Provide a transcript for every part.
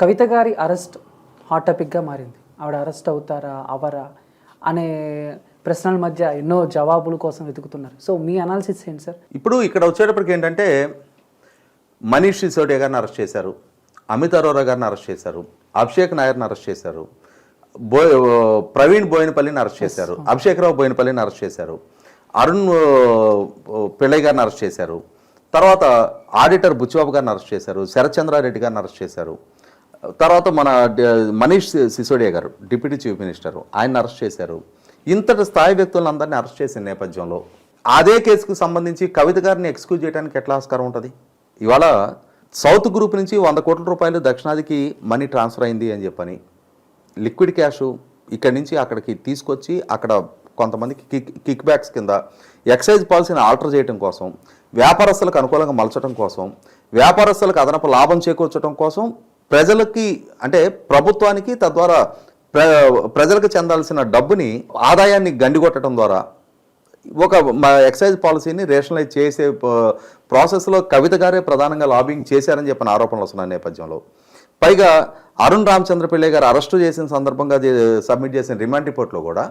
కవిత గారి arrest hot టాపిక్గా మారింది. ఆవిడ అరెస్ట్ అవుతారా అవరా అనే ప్రశ్నల మధ్య ఎన్నో జవాబుల కోసం వెతుకుతున్నారు. సో మీ అనాలిసిస్ ఏంటి సార్ ఇప్పుడు ఇక్కడ వచ్చేటప్పటికి ఏంటంటే మనీష్ సిసోడియా గారిని అరెస్ట్ చేశారు అమిత్ అరోరా గారిని అరెస్ట్ చేశారు అభిషేక్ నాయర్ని అరెస్ట్ చేశారు బో ప్రవీణ్ బోయినపల్లిని అరెస్ట్ చేశారు అభిషేక్ రావు బోయినపల్లిని అరెస్ట్ చేశారు అరుణ్ ఆ, పిళ్ళై గారిని అరెస్ట్ చేశారు తర్వాత ఆడిటర్ బుచ్చిబాబు గారిని అరెస్ట్ చేశారు శరత్చంద్రారెడ్డి గారిని అరెస్ట్ చేశారు తర్వాత మన Manish Sisodia garu deputy chief minister ఆయన అరెస్ట్ చేశారు. ఇంతటి స్థాయి వ్యక్తులందరినీ అరెస్ట్ చేసిన నేపథ్యంలో అదే కేసుకు సంబంధించి కవిత గారిని ఎక్స్క్యూజ్ చేయడానికి ఎట్లా ఆస్కారం ఉంటుంది? ఇవాళ సౌత్ గ్రూప్ నుంచి వంద కోట్ల రూపాయలు దక్షిణాదికి మనీ ట్రాన్స్ఫర్ అయింది అని చెప్పని లిక్విడ్ క్యాష్ ఇక్కడి నుంచి అక్కడికి తీసుకొచ్చి అక్కడ కొంతమందికి కిక్ కిక్ బ్యాక్స్ కింద ఎక్సైజ్ పాలసీని ఆల్టర్ చేయడం కోసం వ్యాపారస్తులకు అనుకూలంగా మలచడం కోసం వ్యాపారస్తులకు అదనపు లాభం చేకూర్చడం కోసం ప్రజలకి అంటే ప్రభుత్వానికి తద్వారా ప్ర ప్రజలకు చెందాల్సిన డబ్బుని ఆదాయాన్ని గండిగొట్టడం ద్వారా ఒక మా ఎక్సైజ్ పాలసీని రేషనలైజ్ చేసే ప్రాసెస్లో కవిత గారే ప్రధానంగా లాబింగ్ చేశారని చెప్పిన ఆరోపణలు వస్తున్నాయి నేపథ్యంలో. పైగా అరుణ్ రామచంద్ర పిళ్ళై గారు అరెస్టు చేసిన సందర్భంగా సబ్మిట్ చేసిన రిమాండ్ రిపోర్ట్లో కూడా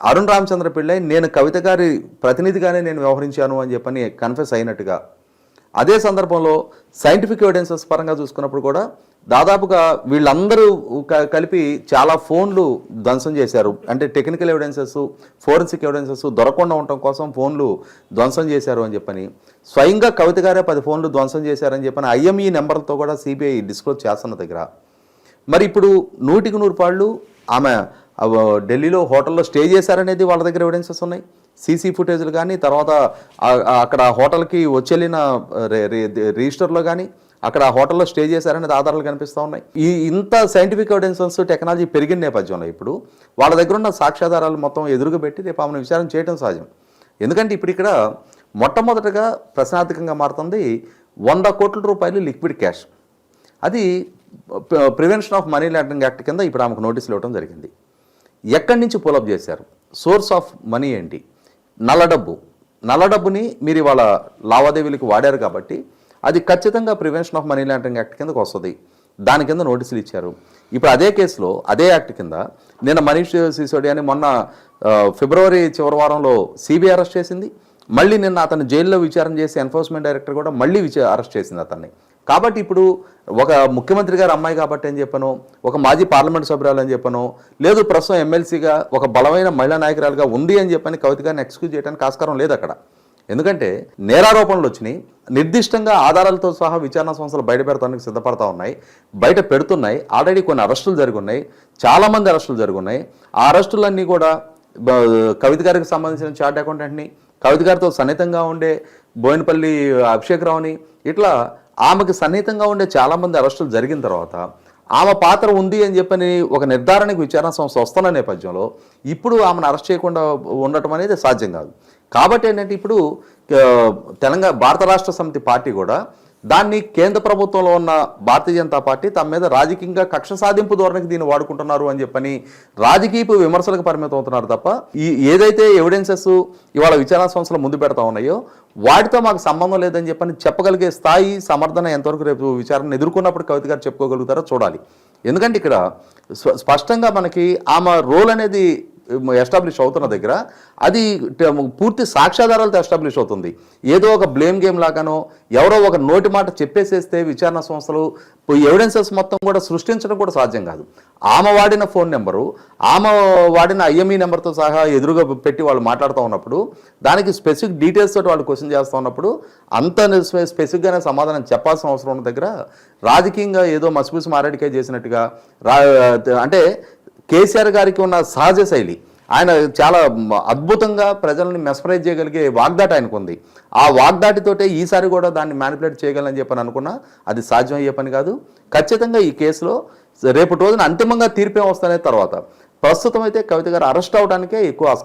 అరుణ్ రామచంద్ర పిళ్ళై నేను కవిత గారి ప్రతినిధిగానే నేను వ్యవహరించాను అని చెప్పని కన్ఫెస్ అయినట్టుగా. అదే సందర్భంలో సైంటిఫిక్ ఎవిడెన్సెస్ పరంగా చూసుకున్నప్పుడు కూడా దాదాపుగా వీళ్ళందరూ కలిపి చాలా ఫోన్లు ధ్వంసం చేశారు. అంటే టెక్నికల్ ఎవిడెన్సెస్ ఫోరెన్సిక్ ఎవిడెన్సెస్ దొరకకుండా ఉండటం కోసం ఫోన్లు ధ్వంసం చేశారు అని చెప్పని స్వయంగా కవిత గారే పది ఫోన్లు ధ్వంసం చేశారని చెప్పని ఐఎంఈ నెంబర్లతో కూడా సిబిఐ డిస్క్లోజ్ చేస్తున్న దగ్గర. మరి ఇప్పుడు నూటికి నూరు పాళ్ళు ఆమె ఢిల్లీలో హోటల్లో స్టే చేశారనేది వాళ్ళ దగ్గర ఎవిడెన్సెస్ ఉన్నాయి. సీసీ ఫుటేజ్లు కానీ తర్వాత అక్కడ హోటల్కి వచ్చెళ్ళిన రే- రిజిస్టర్లో కానీ అక్కడ ఆ హోటల్లో స్టే చేశారనేది ఆధారాలు కనిపిస్తూ ఉన్నాయి. ఈ ఇంత సైంటిఫిక్ ఎవిడెన్సెస్ టెక్నాలజీ పెరిగిన నేపథ్యంలో ఇప్పుడు వాళ్ళ దగ్గర ఉన్న సాక్ష్యాధారాలు మొత్తం ఎదురుగా పెట్టి రేపు ఆమెను విచారణ చేయడం సహజం. ఎందుకంటే ఇప్పుడు ఇక్కడ మొట్టమొదటగా ప్రశ్నార్థకంగా మారుతుంది వంద కోట్ల రూపాయలు లిక్విడ్ క్యాష్ అది prevention of money laundering act కింద ఇప్పుడు ఆమెకు నోటీసులు ఇవ్వడం జరిగింది. ఎక్కడి నుంచి పులప్ చేశారు? సోర్స్ ఆఫ్ మనీ ఏంటి? నల్ల డబ్బు. నల్ల డబ్బుని మీరు ఇవాళ లావాదేవీలకు వాడారు కాబట్టి అది ఖచ్చితంగా prevention of money laundering act కిందకు వస్తుంది. దాని కింద నోటీసులు ఇచ్చారు. ఇప్పుడు అదే కేసులో అదే యాక్ట్ కింద నిన్న మనీష్ సిసోడియాని మొన్న ఫిబ్రవరి చివరి వారంలో సిబిఐ అరెస్ట్ చేసింది. మళ్ళీ నిన్న అతను జైల్లో విచారణ చేసి ఎన్ఫోర్స్మెంట్ డైరెక్టర్ కూడా మళ్ళీ విచార అరెస్ట్ చేసింది అతన్ని. కాబట్టి ఇప్పుడు ఒక ముఖ్యమంత్రి గారు అమ్మాయి కాబట్టి అని చెప్పను? ఒక మాజీ పార్లమెంట్ సభ్యురాలు అని చెప్పను? లేదు ప్రస్తుతం ఎమ్మెల్సీగా ఒక బలమైన మహిళా నాయకురాలుగా ఉంది అని చెప్పని కవిత గారిని ఎక్స్క్యూజ్ చేయడానికి ఆస్కారం లేదు అక్కడ. ఎందుకంటే నేరారోపణలు వచ్చినాయి. నిర్దిష్టంగా ఆధారాలతో సహా విచారణ సంస్థలు బయట పెడతానికి సిద్ధపడతా ఉన్నాయి. బయట పెడుతున్నాయి. ఆల్రెడీ కొన్ని అరెస్టులు జరుగున్నాయి. చాలామంది అరెస్టులు జరుగున్నాయి. ఆ అరెస్టులన్నీ కూడా కవిత గారికి సంబంధించిన చార్ట్ అకౌంటెంట్ని కవిత గారితో సన్నిహితంగా ఉండే బోయినపల్లి అభిషేక్ రావుని ఇట్లా ఆమెకు సన్నిహితంగా ఉండే చాలామంది అరెస్టులు జరిగిన తర్వాత ఆమె పాత్ర ఉంది అని చెప్పని ఒక నిర్ధారణకు విచారణ సంస్థ వస్తున్న నేపథ్యంలో ఇప్పుడు ఆమెను అరెస్ట్ చేయకుండా ఉండటం అనేది సాధ్యం కాదు. కాబట్టి ఏంటంటే ఇప్పుడు తెలంగాణ భారత రాష్ట్ర సమితి పార్టీ కూడా దాన్ని కేంద్ర ప్రభుత్వంలో ఉన్న భారతీయ జనతా పార్టీ తమ మీద రాజకీయంగా కక్ష సాధింపు ధోరణికి దీన్ని వాడుకుంటున్నారు అని చెప్పని రాజకీయపు విమర్శలకు పరిమితం అవుతున్నారు తప్ప ఈ ఏదైతే ఎవిడెన్సెస్ ఇవాళ విచారణ సంస్థలు ముందు పెడతా ఉన్నాయో వాటితో మాకు సంబంధం లేదని చెప్పని చెప్పగలిగే స్థాయి సమర్థన ఎంతవరకు రేపు విచారణ ఎదుర్కొన్నప్పుడు కవిత గారు చెప్పుకోగలుగుతారో చూడాలి. ఎందుకంటే ఇక్కడ స్పష్టంగా మనకి ఆమె రోల్ అనేది ఎస్టాబ్లిష్ అవుతున్న దగ్గర అది పూర్తి సాక్ష్యాధారాలతో ఎస్టాబ్లిష్ అవుతుంది. ఏదో ఒక బ్లేమ్ గేమ్ లాగానో ఎవరో ఒక నోటి మాట చెప్పేసేస్తే విచారణ సంస్థలు ఎవిడెన్సెస్ మొత్తం కూడా సృష్టించడం కూడా సాధ్యం కాదు. ఆమె వాడిన ఫోన్ నెంబరు ఆమె వాడిన ఐఎంఈ నెంబర్తో సహా ఎదురుగా పెట్టి వాళ్ళు మాట్లాడుతూ ఉన్నప్పుడు దానికి స్పెసిఫిక్ డీటెయిల్స్ తోటి వాళ్ళు క్వశ్చన్ చేస్తూ ఉన్నప్పుడు అంత స్పెసిఫిక్గానే సమాధానం చెప్పాల్సిన అవసరం ఉన్న దగ్గర రాజకీయంగా ఏదో మసిపూసి మారేడికే చేసినట్టుగా రా అంటే కేసీఆర్ గారికి ఉన్న సహజ శైలి. ఆయన చాలా అద్భుతంగా ప్రజలను మెస్పరైజ్ చేయగలిగే వాగ్దాటి ఆయనకు ఉంది ఆ వాగ్దాటితోటే ఈసారి కూడా దాన్ని మ్యానిపులేట్ చేయగలని చెప్పని అనుకున్నా అది సాధ్యం అయ్యే పని కాదు. ఖచ్చితంగా ఈ కేసులో రేపటి రోజున అంతిమంగా తీర్పే వస్తానే తర్వాత. ప్రస్తుతం అయితే కవిత గారు అరెస్ట్ అవడానికే ఎక్కువ ఆస్కారం.